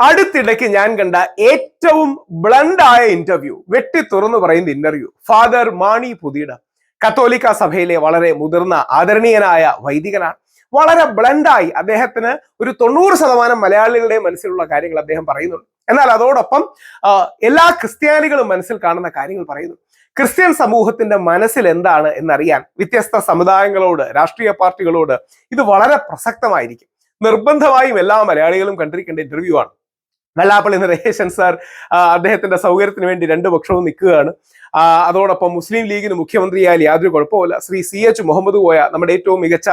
അടുത്തിടയ്ക്ക് ഞാൻ കണ്ട ഏറ്റവും ബ്ലണ്ടായ ഇന്റർവ്യൂ വെട്ടി തുറന്നു പറയുന്ന ഇന്റർവ്യൂ ഫാദർ മാണി പുതിയുടെ. കത്തോലിക്ക സഭയിലെ വളരെ മുതിർന്ന ആദരണീയനായ വൈദികനാണ്. വളരെ ബ്ലണ്ടായി. അദ്ദേഹത്തിന് ഒരു തൊണ്ണൂറ് ശതമാനം മലയാളികളുടെ മനസ്സിലുള്ള കാര്യങ്ങൾ അദ്ദേഹം പറയുന്നുണ്ട്. എന്നാൽ അതോടൊപ്പം എല്ലാ ക്രിസ്ത്യാനികളും മനസ്സിൽ കാണുന്ന കാര്യങ്ങൾ പറയുന്നു. ക്രിസ്ത്യൻ സമൂഹത്തിന്റെ മനസ്സിൽ എന്താണ് എന്നറിയാൻ വ്യത്യസ്ത സമുദായങ്ങളോട് രാഷ്ട്രീയ പാർട്ടികളോട് ഇത് വളരെ പ്രസക്തമായിരിക്കും. നിർബന്ധമായും എല്ലാ മലയാളികളും കണ്ടിരിക്കേണ്ട ഇന്റർവ്യൂ ആണ്. വെള്ളാപ്പള്ളി നരേശൻ സാർ അദ്ദേഹത്തിന്റെ സൗകര്യത്തിന് വേണ്ടി രണ്ട് പക്ഷവും നിൽക്കുകയാണ്. അതോടൊപ്പം മുസ്ലിം ലീഗിന് മുഖ്യമന്ത്രിയാൽ യാതൊരു കുഴപ്പമില്ല ശ്രീ സി എച്ച് മുഹമ്മദ് കോയ നമ്മുടെ ഏറ്റവും മികച്ച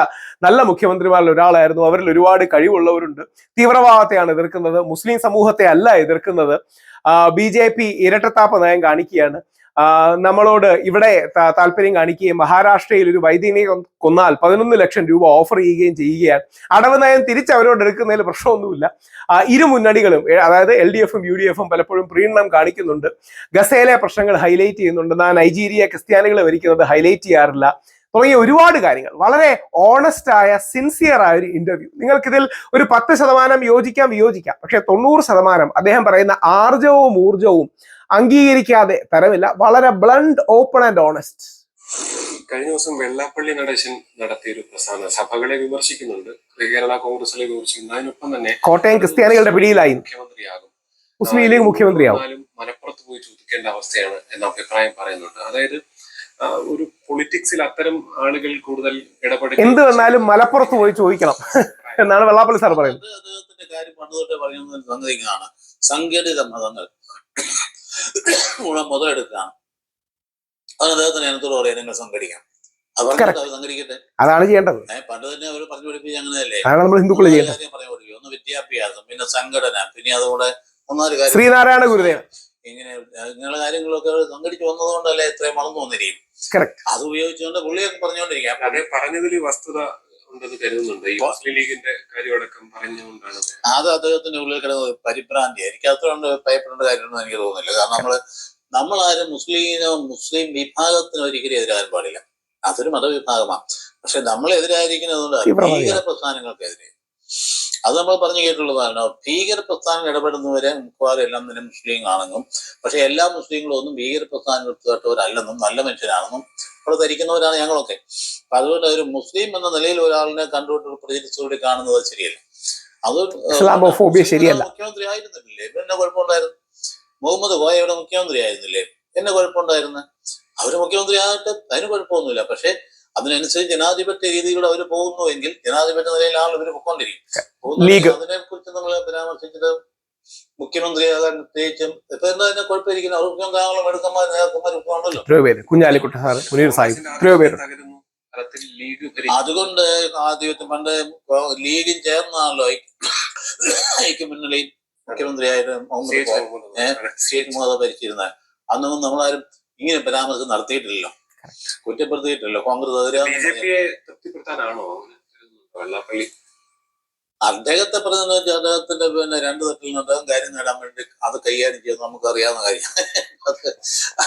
നല്ല മുഖ്യമന്ത്രിമാരിൽ ഒരാളായിരുന്നു. അവരിൽ ഒരുപാട് കഴിവുള്ളവരുണ്ട്. തീവ്രവാദത്തെയാണ് എതിർക്കുന്നത് മുസ്ലിം സമൂഹത്തെ അല്ല എതിർക്കുന്നത് ബി ജെ പി ഇരട്ടത്താപ്പ നയം കാണിക്കുകയാണ്. നമ്മളോട് ഇവിടെ താല്പര്യം കാണിക്കുകയും മഹാരാഷ്ട്രയിൽ ഒരു വൈദ്യനെ കൊന്നാൽ പതിനൊന്ന് ലക്ഷം രൂപ ഓഫർ ചെയ്യുകയും ചെയ്യുകയാണ്. അടവ് നയം തിരിച്ച് അവരോട് എടുക്കുന്നതിൽ പ്രശ്നമൊന്നുമില്ല. ഇരു മുന്നണികളും അതായത് എൽ ഡി എഫും യു ഡി എഫും പലപ്പോഴും പ്രീണനം കാണിക്കുന്നുണ്ട്. ഗസയിലെ പ്രശ്നങ്ങൾ ഹൈലൈറ്റ് ചെയ്യുന്നുണ്ട്. നൈജീരിയ ക്രിസ്ത്യാനികളെ ഭരിക്കുന്നത് ഹൈലൈറ്റ് ചെയ്യാറില്ല. തുടങ്ങിയ ഒരുപാട് കാര്യങ്ങൾ. വളരെ ഓണസ്റ്റ് ആയ സിൻസിയർ ആയ ഒരു ഇന്റർവ്യൂ നിങ്ങൾക്കിതിൽ ഒരു പത്ത് ശതമാനം യോജിക്കാം വിയോജിക്കാം. പക്ഷെ തൊണ്ണൂറ് ശതമാനം അദ്ദേഹം പറയുന്ന ആർജവും ഊർജവും അംഗീകരിക്കാതെ തരമില്ല. വളരെ ബ്ലണ്ട് ഓപ്പൺ ആൻഡ് ഓണസ്റ്റ് കഴിഞ്ഞ ദിവസം വെള്ളാപ്പള്ളി നടേശൻ നടത്തിയ ഒരു പ്രസ്ഥാന സഭകളെ വിമർശിക്കുന്നുണ്ട്. കേരള കോൺഗ്രസിലെ വിമർശിക്കുന്നു അതിനൊപ്പം തന്നെ കോട്ടയം ക്രിസ്ത്യാനികളുടെ പിടിയിലായി. മുഖ്യമന്ത്രിയാകും. മുസ്ലിം ലീഗ് മുഖ്യമന്ത്രിയാവും. മലപ്പുറത്ത് പോയി ചോദിക്കേണ്ട അവസ്ഥയാണ് എന്ന അഭിപ്രായം പറയുന്നുണ്ട്. അതായത് ഒരു പൊളിറ്റിക്സിൽ അത്തരം ആളുകൾ കൂടുതൽ ഇടപെടുക എന്ത് വന്നാലും മലപ്പുറത്ത് പോയി ചോദിക്കണം എന്നാണ് വെള്ളാപ്പള്ളി സാർ പറയുന്നത്. അദ്ദേഹത്തിന്റെ കാര്യം പണ്ട് തൊട്ടേ പറയുന്ന ഒരു സംഘടിത മതങ്ങൾ. മുഴുവൻ മുതലെടുക്കുകയാണ് അത് അദ്ദേഹത്തിന് അതിനകത്തോട് പറയാം നിങ്ങൾ സംഘടിക്കാം. അത് പറഞ്ഞിട്ട് Correct. അതാണ് ചെയ്യേണ്ടത്. പണ്ട് തന്നെ അവർ പറഞ്ഞു പഠിപ്പിച്ച് അങ്ങനെയല്ലേ? നമ്മൾ ഹിന്ദുക്കൾ ചെയ്യേണ്ടത്. പറഞ്ഞു പഠിപ്പിക്കും ഒന്ന് വിദ്യാഭ്യാസം പിന്നെ സംഘടന പിന്നെ അതുകൂടെ മൂന്നാൽ കാര്യം ശ്രീനാരായണ ഗുരുദേവൻ. ഇങ്ങനെ ഇങ്ങനെയുള്ള കാര്യങ്ങളൊക്കെ സംഘടിച്ച് വന്നതുകൊണ്ടല്ലേ ഇത്രയും വളർന്നു വന്നിരിക്കും? അത് ഉപയോഗിച്ചുകൊണ്ട് പുള്ളിയൊക്കെ പറഞ്ഞുകൊണ്ടിരിക്കാം. അതെ പറഞ്ഞതിൽ വസ്തുത ഉണ്ടെന്ന് കരുതുന്നുണ്ട്. ഈ മുസ്ലിം ലീഗിന്റെ കാര്യമടക്കം പറഞ്ഞുകൊണ്ടാണ് അത്. അദ്ദേഹത്തിന്റെ ഉള്ളിൽ കിടന്ന ഒരു പരിഭ്രാന്തി. എനിക്ക് അതുകൊണ്ട് ഭയപ്പെടേണ്ട കാര്യമൊന്നും എനിക്ക് തോന്നുന്നില്ല. കാരണം നമ്മൾ നമ്മളാരും മുസ്ലിമിനോ മുസ്ലിം വിഭാഗത്തിനോ ഒരിക്കലും എതിരാകാൻ പാടില്ല. അതൊരു മതവിഭാഗമാണ്. പക്ഷെ നമ്മൾ എതിരായിരിക്കുന്നത് തീവ്രവാദികൾ. ഭീകര പ്രസ്ഥാനങ്ങൾക്കെതിരെ അത് നമ്മൾ പറഞ്ഞു കേട്ടുള്ളതാണ് ഭീകര പ്രസ്ഥാനം ഇടപെടുന്നവരെ മിക്കവാറും എല്ലാം തന്നെ മുസ്ലിം ആണെന്നും പക്ഷെ എല്ലാ മുസ്ലിങ്ങളും ഒന്നും ഭീകര പ്രസ്ഥാനങ്ങൾപ്പെട്ടവരല്ലെന്നും നല്ല മനുഷ്യരാണെന്നും അവിടെ ധരിക്കുന്നവരാണ് ഞങ്ങളൊക്കെ. അപ്പൊ അതുകൊണ്ട് ഒരു മുസ്ലിം എന്ന നിലയിൽ ഒരാളിനെ കണ്ടുകൊണ്ട് പ്രചരിച്ചുകൂടി കാണുന്നത് ശരിയല്ല. അത്. മുഖ്യമന്ത്രി ആയിരുന്നില്ലേ എന്നെ കുഴപ്പമുണ്ടായിരുന്നു. മുഹമ്മദ് ഗോയയുടെ മുഖ്യമന്ത്രി ആയിരുന്നില്ലേ എന്നെ കുഴപ്പമുണ്ടായിരുന്നു. അവർ മുഖ്യമന്ത്രി ആകട്ടെ അതിന് കുഴപ്പമൊന്നുമില്ല. പക്ഷെ അതിനനുസരിച്ച് ജനാധിപത്യ രീതിയിലൂടെ അവർ പോകുന്നുവെങ്കിൽ ജനാധിപത്യ നിലയിലാണ് ഇവർ പൊക്കോണ്ടിരിക്കും. അതിനെ കുറിച്ച് നമ്മൾ പരാമർശിച്ചത് മുഖ്യമന്ത്രിയാകാൻ പ്രത്യേകിച്ചും ഇപ്പൊ എന്താ അതിനെ കുഴപ്പമിരിക്കുന്നത് അവർ മുഖ്യമന്ത്രി ആകാനുള്ള മെടുക്കന്മാർ നേതാക്കന്മാരൊക്കെ എത്രയോ പേര് കുഞ്ഞാലിക്കുട്ട സാർ മുനീർ സാഹിബ് എത്രയോ പേര് തകരുന്നു. ലീഗ് ഭരിക്കുന്നു. അതുകൊണ്ട് ആദ്യത്തെ പണ്ട് ലീഗും ചേർന്നാണല്ലോ ഐക്യ മുന്നണി മുഖ്യമന്ത്രിയായിട്ട് മുഹമ്മദ് മുഹമ്മദ് ഏ? ഷെയ്ഖ് മുഹമ്മദ് ഭരിച്ചിരുന്നത്. അന്നൊന്നും നമ്മളാരും ഇങ്ങനെ പരാമർശം നടത്തിയിട്ടില്ലല്ലോ. കുറ്റപ്പെടുത്തിയിട്ടില്ലല്ലോ കോൺഗ്രസ് തൃപ്തിപ്പെടുത്താനാണോ? വെള്ളാപ്പള്ളി. അദ്ദേഹത്തെ പറഞ്ഞെന്ന് വെച്ചാൽ അദ്ദേഹത്തിന്റെ പിന്നെ രണ്ട് തട്ടിൽ നിന്ന് അദ്ദേഹം കാര്യം നേടാൻ വേണ്ടി അത് കൈകാര്യം ചെയ്യുന്ന നമുക്ക് അറിയാവുന്ന കാര്യം. അത്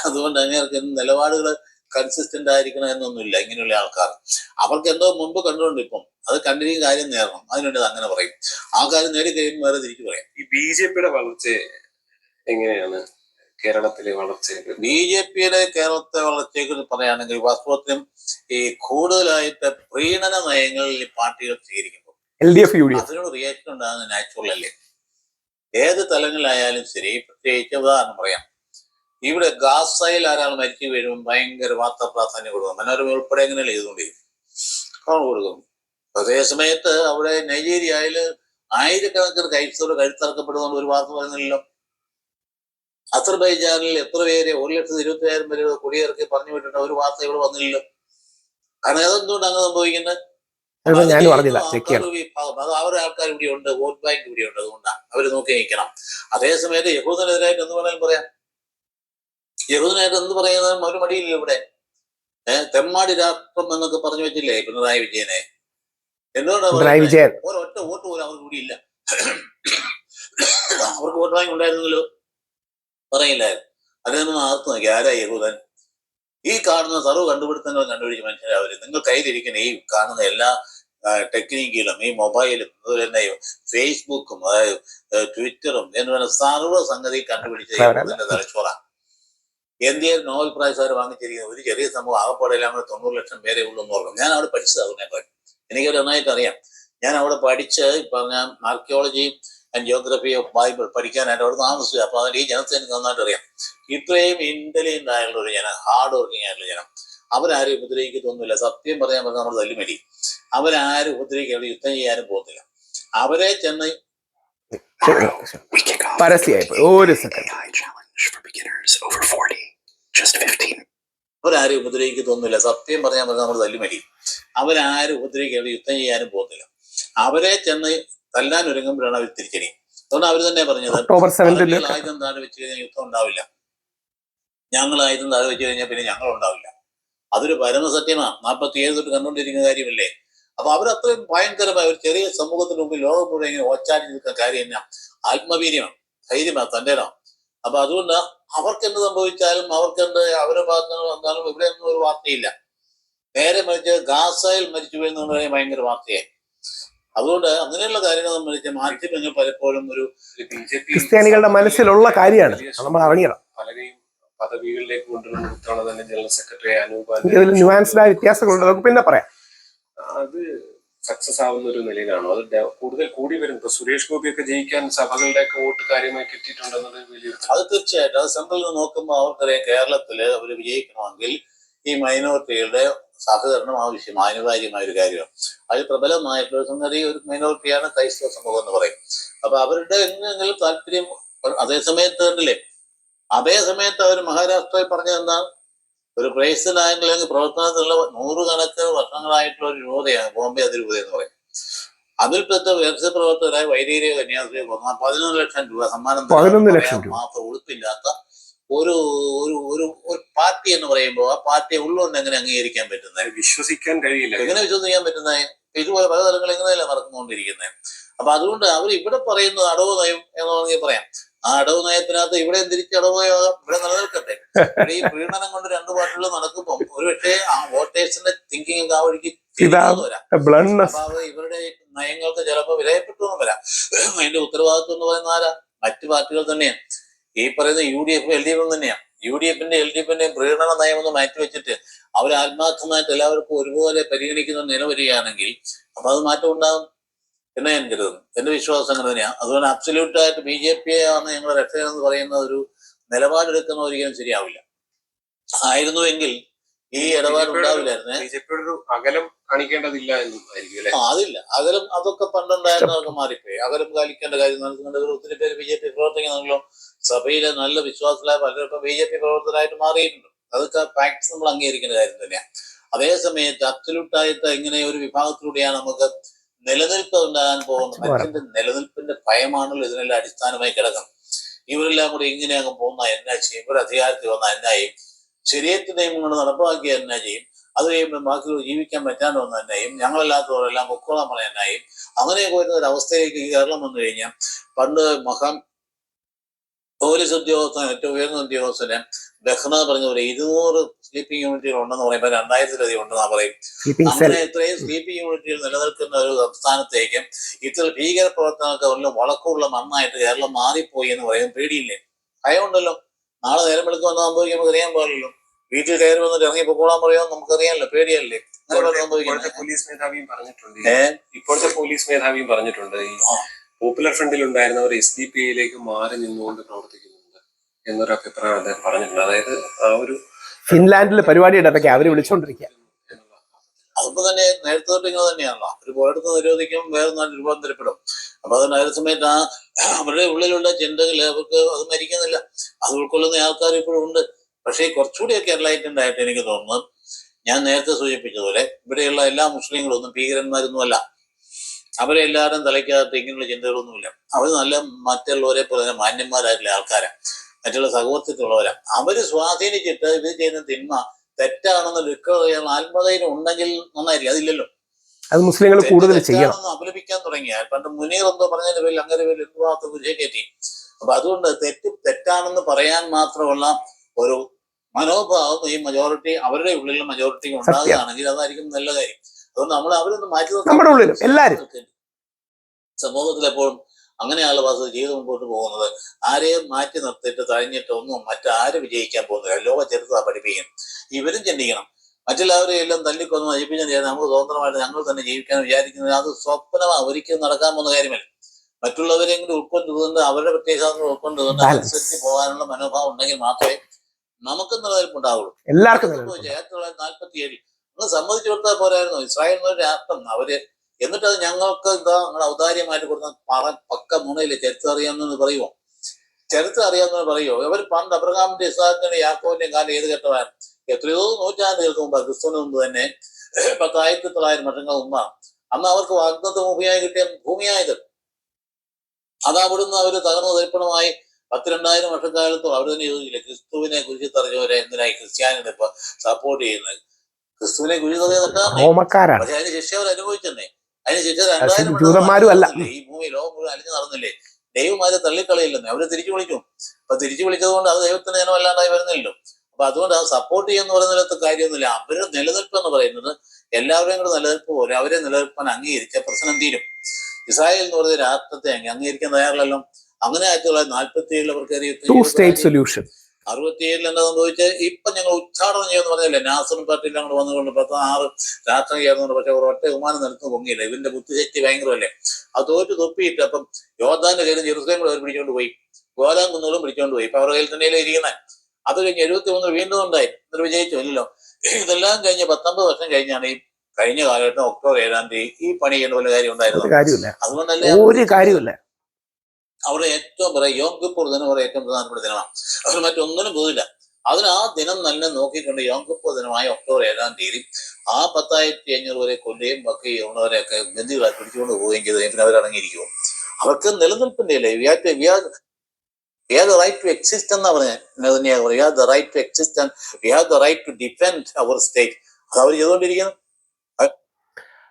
അതുകൊണ്ട് അങ്ങനെയൊക്കെ നിലപാടുകൾ കൺസിസ്റ്റന്റ് ആയിരിക്കണം എന്നൊന്നുമില്ല ഇങ്ങനെയുള്ള ആൾക്കാർ. അവർക്ക് എന്തോ മുമ്പ് കണ്ടുകൊണ്ട് ഇപ്പം അത് കണ്ടിരിക്കും കാര്യം നേടണം. അതിനുവേണ്ടി അത് അങ്ങനെ പറയും. ആ കാര്യം നേടി കഴിയുമ്പോൾ വേറെ തിരിച്ചു പറയാം. ഈ ബി ജെ പിയുടെ വളർച്ച എങ്ങനെയാണ് കേരളത്തിലെ വളർച്ച ബി ജെ പിയുടെ കേരളത്തെ വളർച്ചയെക്കുറിച്ച് പറയുകയാണെങ്കിൽ വാസ്തവത്തിലും ഈ കൂടുതലായിട്ട് പ്രീണന നയങ്ങളിൽ ഈ പാർട്ടികൾ സ്വീകരിക്കുമ്പോൾ L D F U D അതിനോട് റിയാക്ഷൻ ഉണ്ടാകുന്നത് നാച്ചുറൽ അല്ലേ? ഏത് തലങ്ങളിലായാലും ശരി പ്രത്യേകിച്ച് ഉദാഹരണം പറയാം. ഇവിടെ ഗാസയിൽ ഒരാൾ മരിച്ചു വീഴുമ്പോൾ ഭയങ്കര വാർത്താ പ്രാധാന്യം കൊടുക്കും മനോരമ ഉൾപ്പെടെ എങ്ങനെയല്ല ചെയ്തുകൊണ്ടിരിക്കും കോൺ കൊടുക്കും അതേ സമയത്ത് അവിടെ നൈജീരിയയിൽ ആയിരക്കണക്കിന് ക്രൈസ്തവർ കഴുത്തറക്കപ്പെടുന്ന ഒരു വാർത്ത പറയുന്നില്ലല്ലോ അസർബൈജാനിൽ എത്ര പേര്? ഒരു ലക്ഷത്തി ഇരുപത്തിയായിരം പേര് കുടിയിറക്കി പറഞ്ഞു വിട്ടിട്ട് ഒരു വാർത്ത ഇവിടെ വന്നില്ലല്ലോ. കാരണം അതെന്തുകൊണ്ട് അങ്ങനെ സംഭവിക്കുന്നത്? ഞാൻ അത് പറഞ്ഞില്ല വിഭാഗം അത് അവരുടെ ആൾക്കാർ ഇവിടെ ഉണ്ട്. വോട്ട് ബാങ്ക് ഇവിടെ ഉണ്ട്. അതുകൊണ്ടാണ് അവർ നോക്കി നിൽക്കണം. അതേസമയത്ത് യഹൂദനെതിരായിട്ട് എന്ന് വേണമെങ്കിലും പറയാം? യഹൂദനായിട്ട് എന്ത് പറയുന്നതും ഒരു മടിയില്ല ഇവിടെ. ഏഹ് തെമ്മാടി രാഷ്ട്രം എന്നൊക്കെ പറഞ്ഞു വെച്ചില്ലേ പിണറായി വിജയനെ? എന്തുകൊണ്ടാണ് വിജയൻ. ഒരൊറ്റ വോട്ട് പോലും അവർക്ക് കൂടിയില്ല അവർക്ക് വോട്ട് ബാങ്ക് ഉണ്ടായിരുന്നല്ലോ. പറയില്ലായിരുന്നു അതിനൊന്നും ആർത്ത് നോക്കി ആരാ യഹൂദൻ. ഈ കാണുന്ന സർവ കണ്ടുപിടുത്തങ്ങൾ കണ്ടുപിടിച്ച മനുഷ്യരാവര് നിങ്ങൾ കയ്യിലിരിക്കുന്ന ഈ കാണുന്ന എല്ലാ ടെക്നിക്കിലും ഈ മൊബൈലും അതുപോലെ തന്നെ ഫേസ്ബുക്കും അതായത് ട്വിറ്ററും എന്ന് പറയുന്ന സർവ സംഗതി കണ്ടുപിടിച്ച തലച്ചോറ. ഇന്ത്യയിൽ നോബൽ പ്രൈസ് അവർ വാങ്ങിച്ചിരിക്കുന്ന ഒരു ചെറിയ സംഭവം ആകപ്പാടെ എല്ലാം കൂടെ തൊണ്ണൂറ് ലക്ഷം പേരെ ഉള്ളൂ എന്ന് പറഞ്ഞു. ഞാൻ അവിടെ പഠിച്ചത് അതിനെപ്പറ്റി എനിക്കത് നന്നായിട്ട് അറിയാം ഞാൻ അവിടെ പഠിച്ച് ഞാൻ archaeology and geography of Bible പഠിക്കാനായിട്ട് അവിടെ താമസിച്ചു. അപ്പൊ അതിന്റെ ഈ ജനത്തെ എനിക്ക് നന്നായിട്ട് അറിയാം. ഇത്രയും ഇന്റലിജന്റ് ആയിട്ടുള്ള ഒരു ജനം ഹാർഡ് വർക്കിംഗ് ആയിട്ടുള്ള ജനം അവരാരും ഉപദ്രവിക്കത്തൊന്നുമില്ല. സത്യം പറയാൻ പറഞ്ഞാൽ നമ്മൾ തല്ലുമരി അവരാരും ഉപദ്രവിക്കാൻ യുദ്ധം ചെയ്യാനും പോകുന്നില്ല അവരെ ചെന്ന് പരസ്യമായി. ഒരു second. AI challenge for beginners over 40. Just 15 അവരാരും ഉപദ്രവിക്കത്തൊന്നുമില്ല. സത്യം പറയാൻ പറഞ്ഞാൽ നമ്മൾ തല്ലുമരി അവരാരും ഉപദ്രവിക്കാൻ യുദ്ധം ചെയ്യാനും പോകുന്നില്ല അവരെ ചെന്ന് തല്ലാൻ ഒരുങ്ങുമ്പോഴാണ് അവർ തിരിച്ചടി. അതുകൊണ്ട് അവർ തന്നെ പറഞ്ഞത് ഒക്ടോബർ ആളുകൾ ആയുധം താഴെ വെച്ച് കഴിഞ്ഞാൽ യുദ്ധം ഉണ്ടാവില്ല. ഞങ്ങൾ ആയുധം താഴെ വെച്ച് കഴിഞ്ഞാൽ പിന്നെ ഞങ്ങൾ ഉണ്ടാവില്ല. അതൊരു പരമസത്യമാണ്. നാൽപ്പത്തി ഏഴ് തൊട്ട് കണ്ടുകൊണ്ടിരിക്കുന്ന കാര്യമല്ലേ? അപ്പൊ അവരത്രയും ഭയങ്കരമായ ഒരു ചെറിയ സമൂഹത്തിന് മുമ്പിൽ ലോകം മുഴുവൻ ഇങ്ങനെ ഓച്ചാടി നിൽക്കുന്ന കാര്യം തന്നെ ആത്മവീര്യമാണ്. ധൈര്യമാണ്. തന്റെ അപ്പൊ അതുകൊണ്ട് അവർക്ക് എന്ത് സംഭവിച്ചാലും അവർക്ക് എന്ത് അവരുടെ ഭാഗത്ത് നിന്ന് വന്നാലും ഇവിടെ ഒന്നും ഒരു വാർത്തയില്ല. നേരെ മറിച്ച് ഗാസയിൽ മരിച്ചു എന്ന് പറയുന്നത് ഭയങ്കര വാർത്തയായി. അതുകൊണ്ട് അങ്ങനെയുള്ള കാര്യങ്ങൾ സംബന്ധിച്ച് മാധ്യമങ്ങൾ പലപ്പോഴും ഒരു ക്രിസ്ത്യാനികളുടെ മനസ്സിലുള്ള കാര്യമാണ്. നമ്മൾ അറിയണം. പലരെയും പദവികളിലേക്ക് കൊണ്ടുവരുന്ന തന്നെ ജനറൽ സെക്രട്ടറി അനൂപ് വ്യത്യാസങ്ങളുണ്ട്. നമുക്ക് പിന്നെ പറയാം. അത് സക്സസ് ആവുന്ന ഒരു നിലയിലാണോ? അത് കൂടുതൽ കൂടി വരുന്നത് സുരേഷ് ഗോപിയൊക്കെ ജയിക്കാൻ സഭകളുടെ ഒക്കെ വോട്ട് കാര്യമായി കിട്ടിയിട്ടുണ്ടെന്നത് വലിയ അത് തീർച്ചയായിട്ടും. അത് സെൻട്രലിൽ നോക്കുമ്പോൾ അവർക്കറിയാം കേരളത്തിൽ അവർ വിജയിക്കണമെങ്കിൽ ഈ മൈനോറിറ്റികളുടെ സഹകരണം ആവശ്യം അനിവാര്യമായ ഒരു കാര്യമാണ്. അതിൽ പ്രബലമായിട്ടുള്ള സംഗതി ഒരു മൈനോറിറ്റിയാണ് ക്രൈസ്തവ സമൂഹം എന്ന് പറയും. അപ്പൊ അവരുടെ എന്തെങ്കിലും താല്പര്യം അതേ സമയത്ത് കണ്ടില്ലേ? അതേ സമയത്ത് അവർ മഹാരാഷ്ട്രയിൽ പറഞ്ഞ എന്താണ് ഒരു പ്രേസിലായെങ്കിൽ പ്രവർത്തനത്തിലുള്ള നൂറുകണക്കിന് വർഷങ്ങളായിട്ടുള്ള ഒരു രൂപതയാണ് ബോംബെ അതിരൂപത എന്ന് പറയും. അതിൽപ്പെട്ട വ്യവസായ പ്രവർത്തകരായ വൈദികരെ കന്യാസ്ത്രീ പതിനൊന്ന് ലക്ഷം രൂപ സമ്മാനം. മാത്രം ഉടുപ്പില്ലാത്ത ഒരു ഒരു ഒരു ഒരു പാർട്ടി എന്ന് പറയുമ്പോൾ ആ പാർട്ടിയെ ഉള്ളുകൊണ്ട് എങ്ങനെ അംഗീകരിക്കാൻ പറ്റുന്നത് വിശ്വസിക്കാൻ കഴിയില്ല. എങ്ങനെ വിശ്വസിക്കാൻ പറ്റുന്നത് ഇതുപോലെ പല തലങ്ങൾ എങ്ങനെയല്ല നടന്നുകൊണ്ടിരിക്കുന്നത് അപ്പൊ അതുകൊണ്ട് അവർ ഇവിടെ പറയുന്നത് അടവ് നയം എന്ന് വേണമെങ്കിൽ പറയാം. ആ അടവ് നയത്തിനകത്ത് ഇവിടെ തിരിച്ച് അടവ് നയം ഇവിടെ നിലനിൽക്കട്ടെ. ഈ പ്രീണനം കൊണ്ട് രണ്ടു പാർട്ടികൾ നടക്കുമ്പോൾ ഒരു പക്ഷേ ആ വോട്ടേഴ്സിന്റെ തിങ്കിങ് ആ വഴിക്ക് ഇവരുടെ നയങ്ങൾക്ക് ചിലപ്പോൾ വിലയപ്പെട്ടു വരാം. അതിന്റെ ഉത്തരവാദിത്വം എന്ന് പറയുന്ന ആരാ? മറ്റു പാർട്ടികൾ തന്നെയാണ് ഈ പറയുന്ന U D F L D എഫും തന്നെയാണ് യു ഡി എഫിന്റെ എൽ ഡി എഫിന്റെ പ്രീണന ഒന്ന് മാറ്റിവെച്ചിട്ട് അവർ ആത്മാർത്ഥമായിട്ട് എല്ലാവർക്കും ഒരുപോലെ പരിഗണിക്കുന്ന നില വരികയാണെങ്കിൽ അപ്പൊ അത് മാറ്റം ഉണ്ടാകും എന്ന് ഞാൻ കരുതുന്നു. എന്റെ വിശ്വാസം അങ്ങനെ തന്നെയാണ് അതുകൊണ്ട് അബ്സല്യൂട്ട് ആയിട്ട് ബി ജെ പി ആണ് ഞങ്ങളുടെ രക്ഷകനെന്ന് പറയുന്ന ഒരു നിലപാടെടുക്കുന്ന ഒരിക്കലും ശരിയാവില്ല. ആയിരുന്നുവെങ്കിൽ ഈ ഇടപാട് ഉണ്ടാവില്ലായിരുന്നേ? ബി ജെ പിയുടെ ഒരു അകലം കാണിക്കേണ്ടതില്ല എന്നും അല്ലെ? അതില്ല. അകലം അതൊക്കെ പണ്ടുണ്ടായിരുന്നവർക്ക് മാറിപ്പോയി. അകലം കാലിക്കേണ്ട കാര്യം നടക്കുന്നുണ്ട് ഒത്തിരി പേര് ബി ജെ പി പ്രവർത്തിക്കുന്നുണ്ടല്ലോ സഭയിലെ നല്ല വിശ്വാസത്തിലായ പലരും ഇപ്പൊ ബി ജെ പി പ്രവർത്തകരായിട്ട് മാറിയിട്ടുണ്ട്. അതൊക്കെ ഫാക്ട്സ് നമ്മൾ അംഗീകരിക്കേണ്ട കാര്യം തന്നെയാണ് അതേസമയത്ത് അബ്സല്യൂട്ടായിട്ട് ഇങ്ങനെ ഒരു വിഭാഗത്തിലൂടെയാണ് നമുക്ക് നിലനിൽപ്പ് ഉണ്ടാകാൻ പോകുന്നത്. മനുഷ്യന്റെ നിലനിൽപ്പിന്റെ ഭയമാണല്ലോ ഇതിനെല്ലാം അടിസ്ഥാനമായി കിടക്കുന്നത്. ഇവരെല്ലാം കൂടി ഇങ്ങനെ അങ്ങ് പോകുന്ന എന്നാ ചെയ്യും? ഇവർ അധികാരത്തിൽ വന്ന എന്നാ ചെയ്യും ശരീരത്തെ നിയമം കൊണ്ട് നടപ്പാക്കിയ തന്നെ ചെയ്യും. അത് കഴിയുമ്പോൾ ബാക്കിയുള്ള ജീവിക്കാൻ പറ്റാണ്ട് വന്ന തന്നെയും ഞങ്ങളല്ലാത്തവരെല്ലാം പൊക്കോളാൻ പറയാനായും അങ്ങനെയൊക്കെ വരുന്ന ഒരു അവസ്ഥയിലേക്ക് കേരളം വന്നു കഴിഞ്ഞാൽ പണ്ട് മഹാൻ പോലീസ് ഉദ്യോഗസ്ഥൻ ഏറ്റവും ഉയർന്ന ഉദ്യോഗസ്ഥന് ബഹ്ന പറഞ്ഞ പോലെ ഇരുന്നൂറ് സ്ലീപ്പിംഗ് യൂണിറ്റുകൾ ഉണ്ടെന്ന് പറയുമ്പോൾ രണ്ടായിരത്തിലധികം ഉണ്ടെന്നാ പറയും. അങ്ങനെ ഇത്രയും സ്ലീപ്പിംഗ് യൂണിറ്റുകൾ നിലനിൽക്കുന്ന ഒരു സംസ്ഥാനത്തേക്ക് ഇത്ര ഭീകര പ്രവർത്തനങ്ങൾക്ക് വല്ല വളക്കമുള്ള മണ്ണായിട്ട് കേരളം മാറിപ്പോയി എന്ന് പറയുന്നത് പേടിയില്ലേ? ഭയമുണ്ടല്ലോ. നാളെ നേരം വെളുക്കുമെന്ന് സംഭവിക്കും നമുക്ക് അറിയാൻ പാടില്ലല്ലോ. വീട്ടിൽ കയറി വന്നിട്ട് ഇറങ്ങി പൊക്കോളാൻ പറയുമോ നമുക്കറിയാമല്ലോ പേടിയല്ലേ? ഇപ്പോഴത്തെ പോലീസ് മേധാവിയും പറഞ്ഞിട്ടുണ്ട്. ഇപ്പോഴത്തെ പോലീസ് മേധാവിയും പറഞ്ഞിട്ടുണ്ട്. ഈ പോപ്പുലർ ഫ്രണ്ടിൽ ഉണ്ടായിരുന്നവർ എസ് ഡി പി ഐയിലേക്ക് മാറി നിന്നുകൊണ്ട് പ്രവർത്തിക്കുന്നുണ്ട് എന്നൊരു അഭിപ്രായം അദ്ദേഹം പറഞ്ഞിട്ടുണ്ട്. അതായത് ആ ഒരു ഫിൻലാൻഡിലെ പരിപാടി ഇടയ്ക്ക് അവർ വിളിച്ചോണ്ടിരിക്കുക. അതിപ്പോ തന്നെ നേരത്തെ തൊട്ട് ഇങ്ങനെ തന്നെയാണല്ലോ. ഒരു പോയിടത്ത് നിരോധിക്കും വേറെ നാട്ടിൽ രൂപാന്തരപ്പെടും. അപ്പൊ അതുകൊണ്ട് അതേ സമയത്ത് ആ അവരുടെ ഉള്ളിലുള്ള ചിന്തകൾ അവർക്ക് അത് മരിക്കുന്നില്ല. അത് ഉൾക്കൊള്ളുന്ന ആൾക്കാർ ഇപ്പോഴും ഉണ്ട്. പക്ഷേ കുറച്ചുകൂടിയൊക്കെ എൻലൈറ്റൻഡ് ആയിട്ട് എനിക്ക് തോന്നുന്നത് ഞാൻ നേരത്തെ സൂചിപ്പിച്ചതുപോലെ ഇവിടെയുള്ള എല്ലാ മുസ്ലിങ്ങളും ഒന്നും ഭീകരന്മാരൊന്നും അല്ല അവരെ എല്ലാവരും തലയ്ക്കകത്ത് ഇങ്ങനെയുള്ള ചിന്തകളൊന്നുമില്ല. അവർ നല്ല മറ്റുള്ളവരെ പോലെ തന്നെ മാന്യന്മാരായിട്ടുള്ള ആൾക്കാരാണ് മറ്റുള്ള സഹോദരത്തിലുള്ളവരാണ് അവർ സ്വാധീനിച്ചിട്ട് ഇത് ചെയ്യുന്ന തിന്മ തെറ്റാണെന്ന് ദുഃഖം ആത്മധൈര്യം ഉണ്ടെങ്കിൽ നന്നായിരിക്കും. അതില്ലല്ലോ. അത് മുസ്ലിങ്ങൾ കൂടുതൽ ചെയ്യണം. അപലപിക്കാൻ തുടങ്ങിയാൽ പണ്ട് മുനീർ എന്തോ പറഞ്ഞതിന്റെ പേരിൽ അങ്ങനെ പേരിൽ എന്തുമാത്രം കുരിശെ കയറ്റി. അപ്പൊ അതുകൊണ്ട് തെറ്റ് തെറ്റാണെന്ന് പറയാൻ മാത്രമുള്ള ഒരു മനോഭാവം ഈ മജോറിറ്റി അവരുടെ ഉള്ളിൽ മജോറിറ്റി ഉണ്ടാകുകയാണെങ്കിൽ അതായിരിക്കും നല്ല കാര്യം. അതുകൊണ്ട് നമ്മൾ അവരൊന്ന് മാറ്റി നമ്മുടെ ഉള്ളിലും എല്ലാവരും. സമൂഹത്തിൽ എപ്പോഴും അങ്ങനെയുള്ള വാസ്തു ജീവിതം മുമ്പോട്ട് പോകുന്നത്. ആരെയും മാറ്റി നിർത്തിയിട്ട് തഴഞ്ഞിട്ട് ഒന്നും മറ്റാരും വിജയിക്കാൻ പോകുന്നില്ല. ലോക ചരിത്ര പഠിപ്പിക്കും. ഇവരും ചിന്തിക്കണം. മറ്റുള്ളവരെയും എല്ലാം തല്ലിക്കൊന്ന് നശിപ്പിച്ചാൽ ചെയ്യാൻ നമുക്ക് സ്വതന്ത്രമായിട്ട് ഞങ്ങൾ തന്നെ ജീവിക്കാൻ വിചാരിക്കുന്നത് അത് സ്വപ്നമാണ് ഒരിക്കലും നടക്കാൻ പോകുന്ന കാര്യമല്ല. മറ്റുള്ളവരെങ്കിലും ഉൾക്കൊണ്ടുകൊണ്ട് അവരുടെ പ്രത്യേകതകൾ ഉൾക്കൊണ്ടുകൊണ്ട്. അനുസരിച്ച് പോകാനുള്ള മനോഭാവം ഉണ്ടെങ്കിൽ മാത്രമേ നമുക്ക് നിലനിൽപ്പ് ഉണ്ടാവുള്ളൂ. എല്ലാവർക്കും. ആയിരത്തി തൊള്ളായിരത്തി നാൽപ്പത്തി ഏഴിൽ നിങ്ങൾ സമ്മതിച്ചു കൊടുത്താൽ പോരായിരുന്നു. ഇസ്രായേൽ എന്നൊരു രാഷ്ട്രം. അവർ എന്നിട്ട് അത് ഞങ്ങൾക്ക് എന്താ നിങ്ങൾ ഔദാര്യമായിട്ട് കൊടുത്ത പറ പക്ക മുണയിലെ ചരിത്രം അറിയാമെന്ന് പറയുമോ ചരിത്രം അറിയാമെന്ന് പറയുമോ ഇവർ പണ്ട് അബ്രഹാമിന്റെ ഇസ്രായേലിന്റെ യാക്കോവിന്റെയും കാലം ഏത് ഘട്ടമാണ് എത്രയോ നൂറ്റാണ്ടുകൾക്ക് മുമ്പ് ക്രിസ്തുവിന് മുമ്പ് തന്നെ പത്തായിരത്തി തൊള്ളായിരം വർഷങ്ങൾ മുമ്പാണ്. അന്ന് അവർക്ക് വാഗ്ദത്ത ഭൂമിയായി കിട്ടിയ ഭൂമിയായത്. അത് അവിടുന്ന് അവർ തകർന്നു തരിപ്പണമായി. പത്തിരണ്ടായിരം വർഷം വർഷക്കാലത്തോളം അവർ തന്നെ ചോദിക്കില്ല ക്രിസ്തുവിനെ കുറിച്ച് തറഞ്ഞവരെ എന്തിനായി ക്രിസ്ത്യാനികൾ ഇപ്പൊ സപ്പോർട്ട് ചെയ്യുന്നത്? ക്രിസ്തുവിനെ കുറിച്ച് തറയാൻ പക്ഷെ അതിന് ശിക്ഷ അവർ അനുഭവിച്ചെന്നേ. അതിന് ശിക്ഷ രണ്ടായിരം. ഈ ഭൂമി ലോകം മുഴുവൻ അലിഞ്ഞു നടന്നില്ലേ? ദൈവമാരെ തള്ളിക്കളയില്ലെന്നേ. അവരെ തിരിച്ചു വിളിക്കും. അപ്പൊ തിരിച്ചു വിളിച്ചത് കൊണ്ട് അത് ദൈവത്തിന് ജനം അല്ലാണ്ടായി വരുന്നില്ലല്ലോ. അപ്പൊ അതുകൊണ്ട് അത് സപ്പോർട്ട് ചെയ്യുന്ന പറയുന്നിടത്ത് കാര്യമൊന്നുമില്ല. അവരുടെ നിലനിൽപ്പ് എന്ന് പറയുന്നത് എല്ലാവരെയും കൂടെ നിലനിൽപ്പ് പോലെ അവരെ നിലനിൽപ്പാൻ അംഗീകരിച്ച പ്രശ്നം തീരും. ഇസ്രായേൽ എന്ന് പറയുന്ന രാഷ്ട്രത്തെ അങ്ങ് അംഗീകരിക്കാൻ തയ്യാറല്ലോ അങ്ങനെ ആയിരത്തി തൊള്ളായിരത്തി നാൽപ്പത്തി ഏഴിൽ അവർക്ക് സൊല്യൂഷൻ അറുപത്തിയേഴിൽ എന്താ സംഭവിച്ചത് ഇപ്പൊ ഞങ്ങൾ ഉച്ചാടനം ചെയ്യുമെന്ന് പറഞ്ഞില്ലേ? നാസറും പാർട്ടിയിൽ അങ്ങോട്ട് വന്നുകൊണ്ട് പത്ത് ആറ് രാഷ്ട്രം ചേർന്നുകൊണ്ട് പക്ഷെ ഒറ്റ വിമാനം നിലത്ത് പൊങ്ങിയില്ല. ഇവന്റെ ബുദ്ധിശക്തി ഭയങ്കരമല്ലേ? അത് തോറ്റ് തൊപ്പിയിട്ട് അപ്പം യോദ്ധാന്റെ കയ്യിൽ ജെറുസലേം കൂടെ അവർ പിടിച്ചോണ്ട് പോയി. ഗോലാം കുന്നുകളും പിടിച്ചോണ്ട് പോയി. ഇപ്പൊ അവരുടെ കയ്യിൽ തന്നെയല്ലേ ഇരിക്കുന്നത് അത് കഴിഞ്ഞ് എഴുപത്തി മൂന്നിൽ വീണ്ടും ഉണ്ടായി. എന്നിട്ട് വിജയിച്ചു. ഇല്ലല്ലോ. ഇതെല്ലാം കഴിഞ്ഞ് പത്തൊമ്പത് വർഷം കഴിഞ്ഞാണ് ഈ കഴിഞ്ഞ കാലഘട്ടം ഒക്ടോബർ ഏഴാം തീയതി ഈ പണി ചെയ്യേണ്ട വല്ല കാര്യം ഉണ്ടായിരുന്നു കാര്യമില്ല അതുകൊണ്ടല്ലേ ഒരു കാര്യമില്ല അവരുടെ ഏറ്റവും പറയാം യോം കിപ്പൂർ ദിനം അവരുടെ ഏറ്റവും പ്രധാനപ്പെട്ട ദിനമാണ്. അവർ മറ്റൊന്നിനും പോയില്ല അതിന് ആ ദിനം തന്നെ നോക്കിക്കൊണ്ട് യോം കിപ്പൂർ ദിനമായ ഒക്ടോബർ ഏഴാം തീയതി ആ പത്തായിരത്തി അഞ്ഞൂറ് വരെ കൊല്ലുകയും ഒക്കെ ഉള്ളവരെയൊക്കെ ബന്ധികളായി പിടിച്ചുകൊണ്ട് പോവുകയും ചെയ്ത്. പിന്നെ അവർ അടങ്ങിയിരിക്കുമോ അവർക്ക് നിലനിൽപ്പിന്റെ അല്ലേ we have we have the right to exist എന്നാ പറഞ്ഞത് തന്നെയാണ് we have the right to exist and we have the right to defend our state അത് അവർ ചെയ്തുകൊണ്ടിരിക്കുന്നു.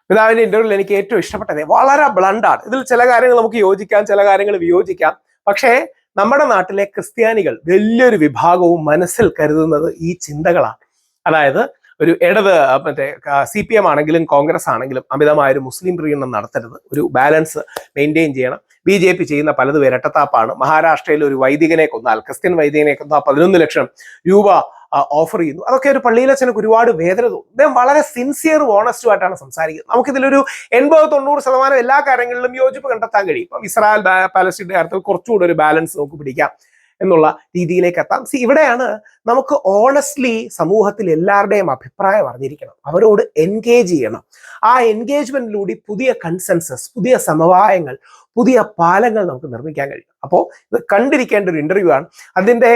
പിതാവിന്റെ ഇന്റർവ്യൂവിൽ എനിക്ക് ഏറ്റവും ഇഷ്ടപ്പെട്ടത് വളരെ ബ്ലണ്ടാണ് ഇതിൽ ചില കാര്യങ്ങൾ നമുക്ക് യോജിക്കാം ചില കാര്യങ്ങൾ വിയോജിക്കാം. പക്ഷേ നമ്മുടെ നാട്ടിലെ ക്രിസ്ത്യാനികൾ വലിയൊരു വിഭാഗവും മനസ്സിൽ കരുതുന്നത് ഈ ചിന്തകളാണ്. അതായത് ഒരു ഇടത് മറ്റേ സി പി എം ആണെങ്കിലും കോൺഗ്രസ് ആണെങ്കിലും അമിതമായ ഒരു മുസ്ലിം പ്രീണനം നടത്തരുത്. ഒരു ബാലൻസ് മെയിന്റെയിൻ ചെയ്യണം. ബി ജെ പി ചെയ്യുന്ന പലതും ഇരട്ടത്താപ്പാണ്. മഹാരാഷ്ട്രയിൽ ഒരു വൈദികനെ കൊന്നാൽ ക്രിസ്ത്യൻ വൈദികനെ കൊന്നാൽ പതിനൊന്ന് ലക്ഷം രൂപ ഓഫർ ചെയ്യുന്നു. അതൊക്കെ ഒരു പള്ളിയിലച്ഛനൊക്കെ ഒരുപാട് വേദന തോന്നും. അദ്ദേഹം വളരെ സിൻസിയറും ഓണസ്റ്റും ആയിട്ടാണ് സംസാരിക്കുന്നത്. നമുക്കിതിലൊരു എൺപത് തൊണ്ണൂറ് ശതമാനം എല്ലാ കാര്യങ്ങളിലും യോജിപ്പ് കണ്ടെത്താൻ കഴിയും. ഇപ്പം ഇസ്രായേൽ പാലസ്റ്റീന്റെ കാര്യത്തിൽ കുറച്ചുകൂടി ഒരു ബാലൻസ് നമുക്ക് പിടിക്കാം. എന്നുള്ള രീതിയിലേക്ക് എത്താം. സി ഇവിടെയാണ് നമുക്ക് ഓണസ്റ്റ്ലി സമൂഹത്തിൽ എല്ലാവരുടെയും അഭിപ്രായം അറിഞ്ഞിരിക്കണം. അവരോട് എൻഗേജ് ചെയ്യണം. ആ എൻഗേജ്മെന്റിലൂടെ പുതിയ കൺസെൻസസ് പുതിയ സമവായങ്ങൾ പുതിയ പാലങ്ങൾ നമുക്ക് നിർമ്മിക്കാൻ കഴിയും. അപ്പോൾ ഇത് കണ്ടിരിക്കേണ്ട ഒരു ഇന്റർവ്യൂ ആണ്. അതിന്റെ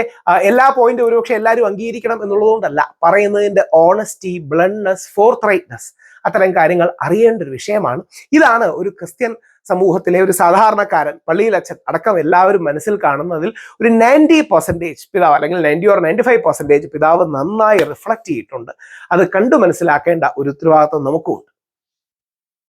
എല്ലാ പോയിന്റും ഒരുപക്ഷെ എല്ലാവരും അംഗീകരിക്കണം എന്നുള്ളതുകൊണ്ടല്ല പറയുന്നതിന്റെ ഓണസ്റ്റി ബ്ലണ്ട്നസ് ഫോർത്ത് റൈറ്റ്നെസ് അത്തരം കാര്യങ്ങൾ അറിയേണ്ട ഒരു വിഷയമാണ്. ഇതാണ് ഒരു ക്രിസ്ത്യൻ സമൂഹത്തിലെ ഒരു സാധാരണക്കാരൻ പള്ളിയിലച്ഛൻ അടക്കം എല്ലാവരും മനസ്സിൽ കാണുന്നതിൽ ഒരു നയന്റി പെർസെന്റേജ് പിതാവ് അല്ലെങ്കിൽ ninety or ninety five percentage പിതാവ് നന്നായി റിഫ്ലക്റ്റ് ചെയ്തിട്ടുണ്ട്. അത് കണ്ടു മനസ്സിലാക്കേണ്ട ഒരു ഉത്തരവാദിത്വം നമുക്കുണ്ട്.